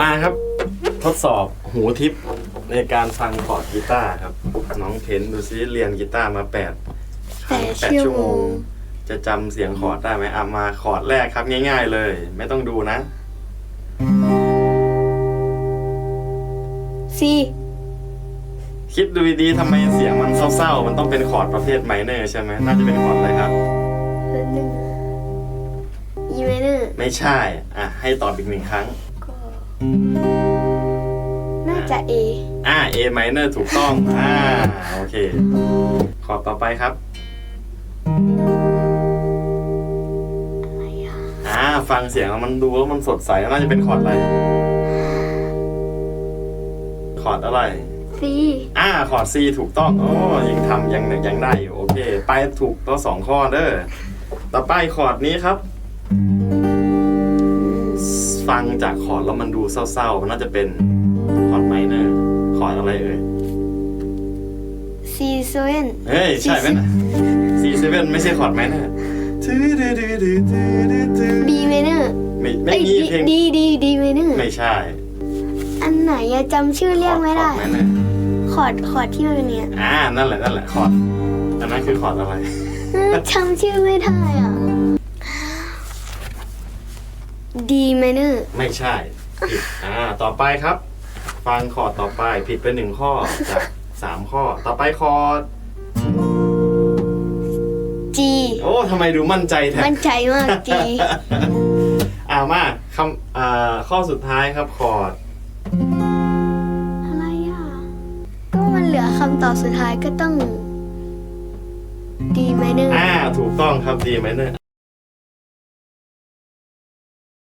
มาครับ ทดสอบหูทิพย์ในการฟังคอร์ดกีตาร์ครับ น้องเทนดูซิเรียนกีตาร์มาแปดครั้งแปดแปดชั่ชั่ววโมโมงงจะจำเสียงคอร์ดได้ไหมอะมาคอร์ดแรกครับง่าย ๆ เลย ไม่ต้องดูนะซีคิดดูดีๆทำไมเสียงมันเศร้าๆ มันต้องเป็นคอร์ดประเภทไมเนอร์ใช่ไหมน่าจะเป็นคอร์ดอะไรครับหนึ่งอีเมเนอร์ไม่ใช่ อะ ให้ตอบอีกหนึ่งครั้งก็ น่าจะเออ่า A minor ถูกต้อง อ่า โอเคคอร์ดต่อไปครับอะไรอะอ่า ฟังเสียงแล้วมันดูแล้วมันสดใสน่าจะเป็นคอร์ดอะไร คอร์ดอะไรซีอ่า คอร์ด C ถูกต้อง โอ้ยังทำยังยังได้อยู่ โอเค ไปถูกตัวสองข้อเด้อ ต่อไปคอร์ดนี้ครับ ฟังจากคอร์ดแล้วมันดูเศร้าๆ มันน่าจะเป็นคอร์ดไมเนอร์คอร์ดอะไรเอ่ยซีเซเว่นเฮ้ย ใช่ไหมนะ C7 ไม่ใช่คอร์ดไมเนอร์ดีเมเนอร์ไม่ไม่มีเพลงดีดีดีเมเนอร์ไม่ใช่ อันไหนอะจำชื่อเรียกไม่ได้ คอร์ดไมเนอร์คอร์ดคอร์ดที่มันเป็นเนี่ยอ่านั่นแหละนั่นแหละคอร์ดอันนั้นคือคอร์ดอะไรเออจำชื่อไม่ได้อะ ดีเมเนอร์ไม่ใช่ผิดอ่าต่อไปครับ ฟังคอร์ดต่อไปผิดไปหนึ่งข้อจากสามข้อ ต่อไปคอร์ดจีโอ้ทำไมดูมั่นใจแท้มั่นใจมากจีอ่ามาคำอ่าข้อสุดท้ายครับคอร์ดอะไรอะ ก็มันเหลือคำตอบสุดท้ายก็ต้องดีเมเนอร์อ่าถูกต้องครับ D minor